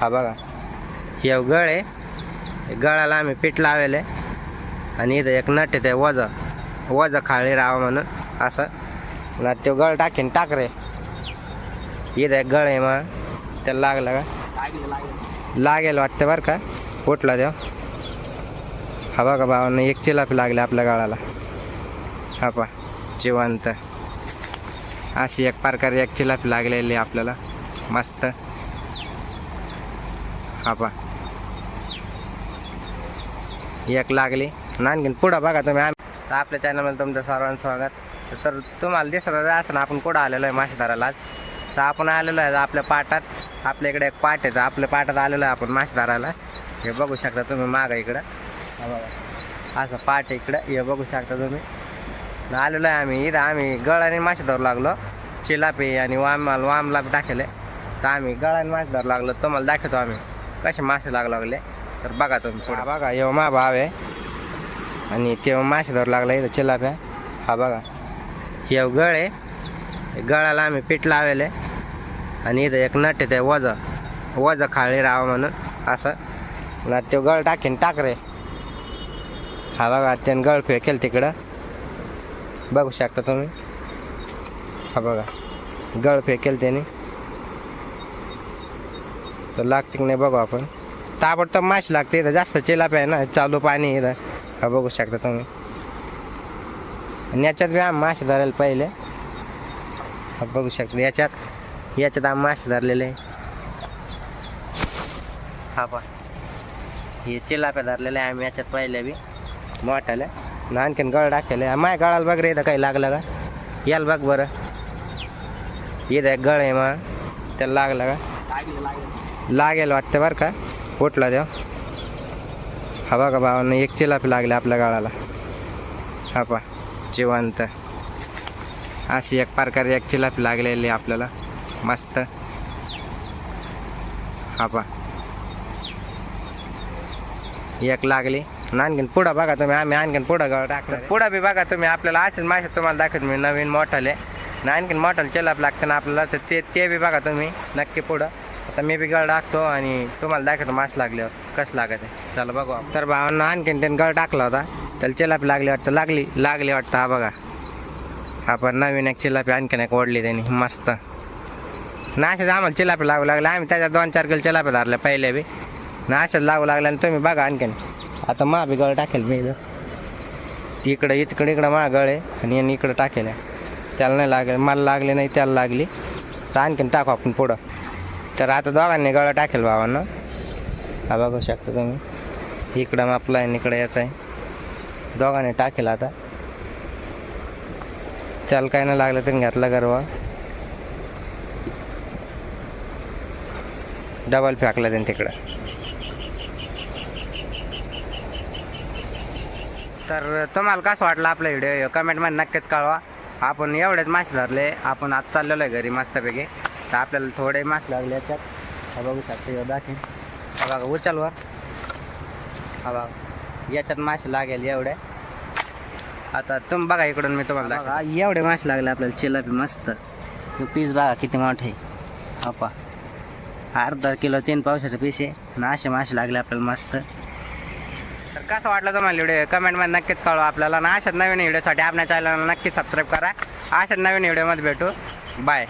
हा बघा. हे गळ आहे. गळाला आम्ही पीठ लावेले आणि इथं एक नट आहे ते वज वज खाळी राहावं म्हणून असं ना तो गळ टाकीन टाक रे इथं एक गळ आहे मग. त्याला लागलं का? लागेल वाटतं बरं का? उठला देव हा बघा भावानं एक चिलापी लागली आपल्या गाळाला. हा पा जिवंत. अशी एक प्रकारे एक चिलापी लागलेली आपल्याला. मस्त. हा पा एक लागली. आणि आणखीन पुढं बघा तुम्ही. आम्ही आपल्या चॅनलमध्ये तुमचं सर्वांचं स्वागत. तर तुम्हाला दिसलं असं ना आपण कुठं आलेलो आहे मासेदाराला आज? तर आपण आलेलो आहे आपल्या पाटात आपल्या इकडे एक पाट आहे तर आपल्या पाटात आलेलो आहे आपण मासेदाराला. हे बघू शकता तुम्ही मागं इकडं. बघा. असं पाट इकडं. हे बघू शकता तुम्ही. आलेलो आहे आम्ही इथं. आम्ही गळाने मासे धरू लागलो. चिलापी आणि वाम वामला टाकेले तर आम्ही गळाने मासे धरू लागलो. तुम्हाला दाखवतो आम्ही. कसे मासे लागू लागले? तर बघा तुम्ही पुढं. बघा येव मा भाव आहे. आणि तेव्हा मासे धरू लागला इथं चिलाप्या. हा बघा येव गळ आहे. गळाला आम्ही पीठ लावेले आणि इथं एक नट आहे ते वज वज खाळी राहावं म्हणून असं. ना तो गळ टाकीन टाक रे हा बघा त्यानं गळ फेकेल तिकडं. बघू शकता तुम्ही. हा बघा गळ फेकेल त्याने. तर लागते की नाही बघू आपण. ताबडतोब माश लागते इथं. जास्त चिलाप आहे ना चालू पाणी येतं इथं. हा बघू शकता तुम्ही. आणि याच्यात बी आम्ही मासे धरायला पहिले. हा बघू शकता. याच्यात याच्यात आम्ही मासे धरलेले. हा पण हे चिलाप्या धरलेले आहे आम्ही याच्यात पहिले बी. मोठ्याला आणि आणखीन गळ टाकलेले. माय गळाला बघ रे इथं काही लागलं का? याल बघ बरं. येत एक गळ आहे मग त्याला लागलं का? लागेल वाटतं बरं का? ओटला देव. हा बघा भावानं एक चिलापी लागली आपल्या गाळाला. हा पा जिवंत. अशी एक प्रकारे एक चिलापी लागलेली आपल्याला. मस्त. हा पा एक लागली. आणखीन पुढं बघा तुम्ही आम्ही आणखीन पुढं गाव टाकलं पुढं बी बघा तुम्ही आपल्याला असेच मासे तुम्हाला दाखवत मी नवीन मोठाले. आणि आणखीन मोठाले चिलाप लागतं ना आपल्याला तर ते ते बी बघा तुम्ही नक्की पुढं. आता मी बी गळ टाकतो आणि तुम्हाला दाखवतो मास लागल्यावर कसं लागत आहे चला बघू आपण. तर भावांना आणखीन त्याने गळ टाकला होता. त्याला चिलापी लागली वाटतं. लागली लागली वाटतं. हा बघा. आपण नवीन एक चिलापी आणखीन एक ओढली त्यांनी. मस्त. नाशेच आम्हाला चिलापी लागू लागले आम्ही त्याच्यात दोन चार किलो चिलापी धरल्या पहिले बी. नाशेच लागू लागले आणि तुम्ही बघा आणखीन. आता मा बी गळ टाकेल मी इकडं तिकडं इकडं इकडं मा गळ आहे आणि यांनी इकडं टाकेल त्याला नाही लागेल. मला लागले नाही त्याला लागली. तर आणखीन टाकू आपण पुढं. तर आता दोघांनी गळा टाकेल भावांना. हा बघू शकता तुम्ही. इकडं मापला आहे आणि इकडं याचं आहे. दोघांनी टाकेल आता. त्याला काय नाही लागलं तर घातला गरवा. डबल फेकला त्यांनी तिकडं. तर तुम्हाला कसं वाटलं आपला व्हिडिओ कमेंटमध्ये नक्कीच कळवा. आपण एवढेच मासे धरले. आपण आज चाललेलो आहे घरी मस्तपैकी. तर आपल्याला थोडे मासे लागले याच्यात. हा बघू शकतो दाखीन हा बघा उचलवर हा बघा याच्यात मासे लागेल एवढे. आता तुम्ही बघा इकडून मी तुम्हाला बघा एवढे मासे लागले आपल्याला चिलापी मस्त. पीस बघा किती मोठे आहे. अर्धा किलो तीन पावसाचे पीस आहे. आणि असे मासे लागले आपल्याला मस्त. तर कसं वाटलं तुम्हाला व्हिडिओ कमेंटमध्ये नक्कीच कळवा आपल्याला. आणि अशाच नवीन व्हिडिओसाठी आपल्या चॅनलला नक्की सबस्क्राईब करा. अशाच नवीन व्हिडिओमध्ये भेटू. बाय